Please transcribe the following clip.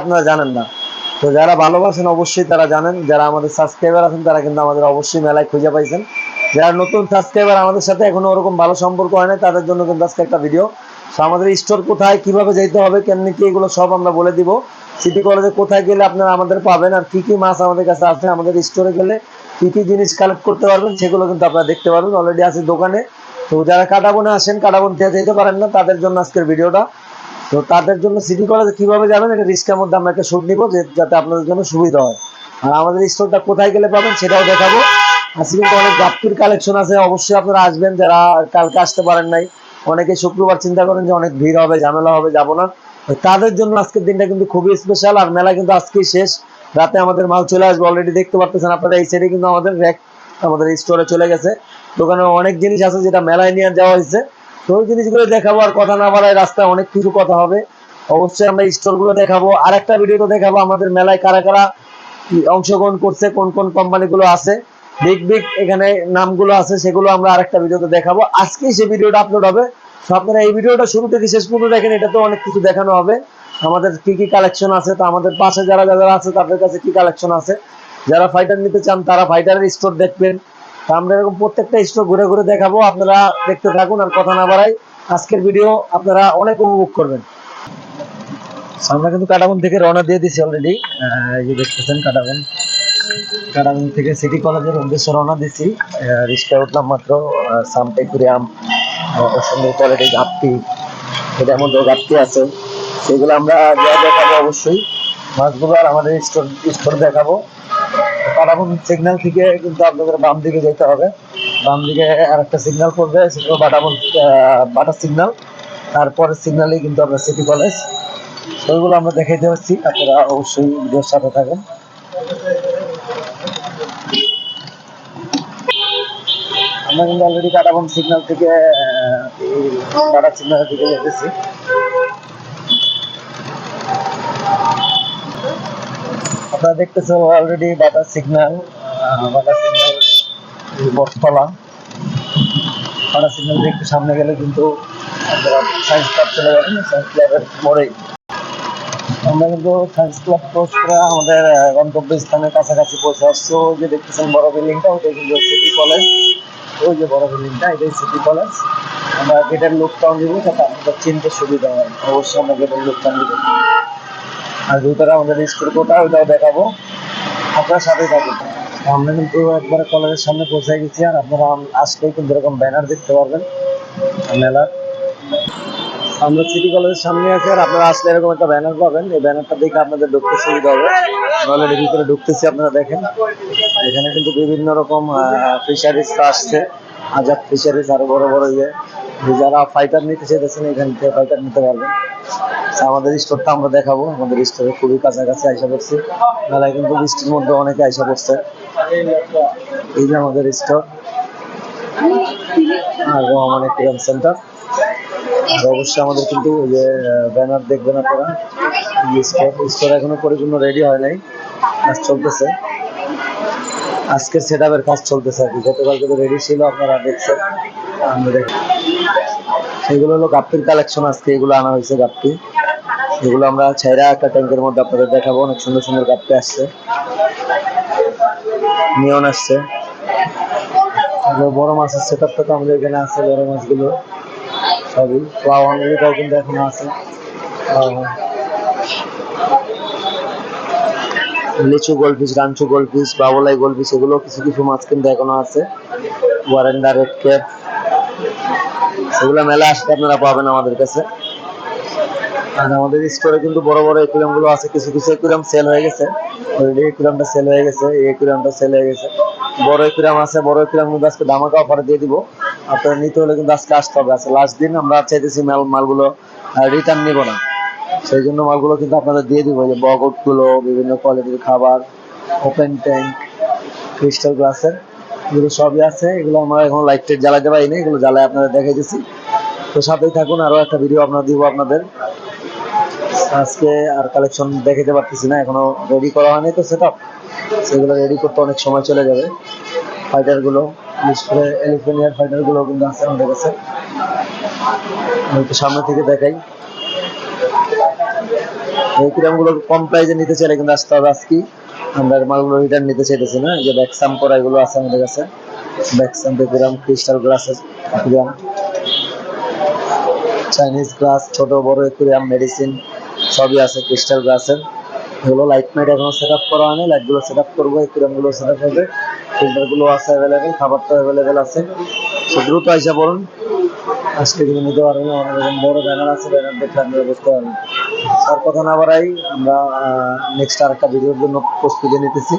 আপনারা জানেন না। তো যারা ভালোবাসেন অবশ্যই তারা জানেন, যারা আমাদের সাবস্ক্রাইবার আছেন তারা কিন্তু আমাদের অবশ্যই মেলায় খুঁজে পাইছেন। যারা নতুন সাবস্ক্রাইবার আমাদের সাথে এখনও ওরকম ভালো সম্পর্ক হয় না তাদের জন্য কিন্তু আজকে একটা ভিডিও আমাদের স্টোর কোথায়, কীভাবে যেতে হবে, কেমনি কি এগুলো সব আমরা বলে দিব। সিটি কলেজে কোথায় গেলে আপনারা আমাদের পাবেন আর কি কি মাছ আমাদের কাছে আছে আমাদের স্টোরে গেলে কি কি জিনিস কালেক্ট করতে পারবেন, সেগুলো কিন্তু আপনারা দেখতে পারবেন। অলরেডি আছে দোকানে। তো যারা কাটাবনে আসেন, কাটাবন থেকে যেতে পারেন না, তাদের জন্য আজকের ভিডিওটা। তো তাদের জন্য সিটি কলেজে কীভাবে যাবেন, এটা রিস্কের মধ্যে আমরা একটা শুট নিবো যাতে আপনাদের জন্য সুবিধা হয়। আর আমাদের স্টোরটা কোথায় গেলে পাবেন, সেটাও দেখাবো। আজকে কিন্তু অনেক গাপ্তির কালেকশন আছে, অবশ্যই আপনারা আসবেন, যারা কালকে আসতে পারেন নাই, অনেকে শুক্রবার চিন্তা করেন যে অনেক ভিড় হবে, ঝামেলা হবে, যাব না। তাদের জন্য আজকের দিনটা কিন্তু খুবই স্পেশাল আর মেলা কিন্তু আজকেই শেষ। রাতে আমাদের মাল চলে আসবে অলরেডি দেখতে পারতেছেন, আপনারা এই সাইডে কিন্তু আমাদের র্যাক আমাদের স্টোরে চলে গেছে। দোকানে অনেক জিনিস আছে যেটা মেলায় নিয়ে যাওয়া হয়েছে। তো ওই জিনিসগুলো দেখাবো আর কথা না বাড়ায় রাস্তায় অনেক কিছু কথা হবে। অবশ্যই আমরা স্টোরগুলো দেখাবো। আর একটা ভিডিও দেখাবো, আমাদের মেলায় কারা কারা অংশগ্রহণ করছে, কোন কোন কোম্পানি গুলো আছে। বিগ বিগ এখানে নামগুলো আছে, সেগুলো আমরা আরেকটা ভিডিওতে দেখাবো। আজকে সেই ভিডিওটা আপলোড হবে। তো আপনারা এই ভিডিওটা শুরু থেকে শেষ পর্যন্ত দেখেন এটা তো অনেক কিছু দেখানো হবে। আমাদের কি কি কালেকশন আছে, তো আমাদের পাশে যারা যারা আছে, তাদের কাছে কি কালেকশন আছে? যারা ফাইটার নিতে চান, তারা ফাইটারের স্টোর দেখবেন। আমরা এরকম প্রত্যেকটা স্টোর ঘুরে ঘুরে দেখাবো। আপনারা দেখতে থাকুন আর কথা না বাড়াই। আজকের ভিডিও আপনারা অনেক উপভোগ করবেন। আমরা কিন্তু কাটাবন থেকে রওনা দিয়ে দিছি অলরেডি এই যে দেখতেছেন কাটাবন। কাটাবন থেকে সিটি কলেজের উদ্দেশ্যে রওনা দিছি। রিক্সায় উঠলাম মাত্র সামটে কুরিয়াম সুন্দর কোয়ালিটি গাপ্তি এটার মধ্যে গাপ্তি আছে। সেগুলো আমরা দেখাবো অবশ্যই। মাছগুলো আর আমাদের স্টোর স্টোর দেখাবো। কাটাবন সিগন্যাল থেকে কিন্তু আপনাদের বাম দিকে যেতে হবে। বাম দিকে আর একটা সিগন্যাল পড়বে সেটা বাটাবন বাটা সিগন্যাল তারপরে সিগন্যালে কিন্তু আমরা সিটি কলেজ ওইগুলো আমরা দেখাইতে পারছি আপনারা অবশ্যই ভিডিওর সাথে থাকেন। আমরা কিন্তু অলরেডি কাটাবন সিগন্যাল থেকে টাটা সিগন্যাল দিকে যেতেছি। আপনারা দেখতেছেন already Bata signal Bata signal Bottola. Bata signal একটু সামনে গেলে কিন্তু আপনারা সায়েন্স ক্লাব চলে যাবেন সায়েন্স ক্লাবের মোড়েই। আমরা কিন্তু সায়েন্স ক্লাব ক্রস করে আমাদের গন্তব্য স্থানের কাছাকাছি পৌঁছে আসছি। ওই যে দেখতেছেন বড় বিল্ডিংটা ওইটাই কিন্তু সিটি কলেজ ওই যে বড় বিল্ডিংটা এটাই সিটি কলেজ আমরা গেটের লুকটাও দিব যাতে আপনাদের চিনতে সুবিধা হয়। অবশ্যই আমরা গেটের লুকটা নিব আর আমাদের স্কুল ওইটাও দেখাবো। আপনার সাথে আমরা কিন্তু একবারে কলেজের সামনে পৌঁছে গেছি আর আপনারা কিন্তু এরকম ব্যানার দেখতে পারবেন। মেলার আমরা সিটি কলেজের সামনে আছি আর আপনারা আসলে এরকম একটা ব্যানার পাবেন। এই ব্যানারটা দেখে আপনাদের ঢুকতে সুবিধা হবে। ভিতরে ঢুকতেছি, আপনারা দেখেন। এখানে কিন্তু বিভিন্ন রকম ফিশারিজ আসছে। আজাদ ফিশারিজ আরও বড় বড় ইয়ে। যারা ফাইটার নিতে চাইতেছেন এখান থেকে ফাইটার নিতে পারবেন। তো আমাদের স্টোরটা আমরা দেখাবো। আমাদের স্টোরে খুবই কাছাকাছি আইসা পড়ছে। মেলায় কিন্তু বৃষ্টির মধ্যে অনেকে আইসা পড়ছে। এই যে আমাদের স্টোর আর রহমান একটিএম সেন্টার আর অবশ্যই আমাদের কিন্তু যে ব্যানার দেখবেন আপনারা। স্টোর স্টোর এখনও পরিপূর্ণ রেডি হয় নাই। কাজ চলতেছে। আজকে সেট কাজ চলতেছে আর কি। গতকালকে তো রেডি ছিল আপনারা দেখছেন। এগুলো হলো গাপ্পির কালেকশন আজকে, এগুলো আনা হয়েছে গাপ্পি। এগুলো আমরা ছাইরা একটা ট্যাঙ্কের মধ্যে আপনাদের দেখাবো, অনেক সুন্দর সুন্দর গাপ্পি আসছে। নিয়ন আসছে। বড় মাছের সেট আপটা তো আমাদের এখানে আছে বড় মাছগুলো। সবই। প্লাওয়ান কিন্তু এখনও আছে। লিচু গোলপিস রাঞ্চু গোলপিস বাবলাই গোলপিস এগুলো কিছু কিছু মাছ কিন্তু এখনও আছে। ওয়ারেন্ডা রেড ক্যাপ সেগুলো মেলা আসতে আপনারা পাবেন আমাদের কাছে। আর আমাদের স্টোরে কিন্তু বড় বড় একুরিয়ামগুলো আছে, কিছু কিছু একুরিয়াম সেল হয়ে গেছে। অলরেডি একুরিয়ামটা সেল হয়ে গেছে, এই একুরিয়ামটা সেল হয়ে গেছে। বড় একুরিয়াম আছে, বড় একুরিয়াম কিন্তু আজকে দামাকা অফারে দিয়ে দিব। আপনারা নিতে হলে কিন্তু আজকে আসতে হবে। আছে লাস্ট দিন আমরা চাইতেছি মাল, মালগুলো রিটার্ন নিব না। সেই জন্য মালগুলো কিন্তু আপনাদের দিয়ে দিব। যে বগটগুলো বিভিন্ন কোয়ালিটির খাবার ওপেন ট্যাঙ্ক ক্রিস্টাল গ্লাসের এগুলো সবই আছে, এগুলো আমরা এখন লাইট টাইট জ্বালাতে পারিনি, এগুলো জ্বালায় আপনাদের দেখাই দিচ্ছি তো সাথেই থাকুন, আরও একটা ভিডিও আপনার দিব আপনাদের। আজকে আর কালেকশন দেখাতে পারতেছি না, এখনও রেডি করা হয়নি তো সেটা সেগুলো রেডি করতে অনেক সময় চলে যাবে। ফাইটারগুলো, বিশেষ করে এলিফেন্ট এয়ার ফাইটারগুলো কিন্তু আছে আমাদের কাছে। একটু সামনে থেকে দেখাই। এই কিরামগুলো কম প্রাইজে নিতে চাইলে কিন্তু আসতে হবে আজকে আমরা মালগুলো রিটার্ন নিতে চাইতেছি না যে ব্যাকসাম করা এগুলো আছে আমাদের কাছে। ব্যাকসাম কিরাম ক্রিস্টাল গ্লাস কিরাম চাইনিজ গ্লাস ছোট, বড় একুরিয়াম মেডিসিন সবই আছে ক্রিস্টাল গ্লাসের এগুলো লাইট মাইট এখনও সেট আপ করা হয়নি লাইটগুলো সেট আপ করব একুরিয়ামগুলো সেট আপ হবে। ফিল্টারগুলো আছে অ্যাভেলেবেল খাবার তো অ্যাভেলেবেল আছে। তো দ্রুত আইসা পড়ুন। আজকে কিন্তু নিতে পারবেন অনেক রকম বড় ব্যানার আছে ব্যানার দেখে আপনারা বুঝতে পারবেন আর কথা না বাড়াই আমরা নেক্সট আরেকটা ভিডিওর জন্য প্রস্তুতি নিতেছি।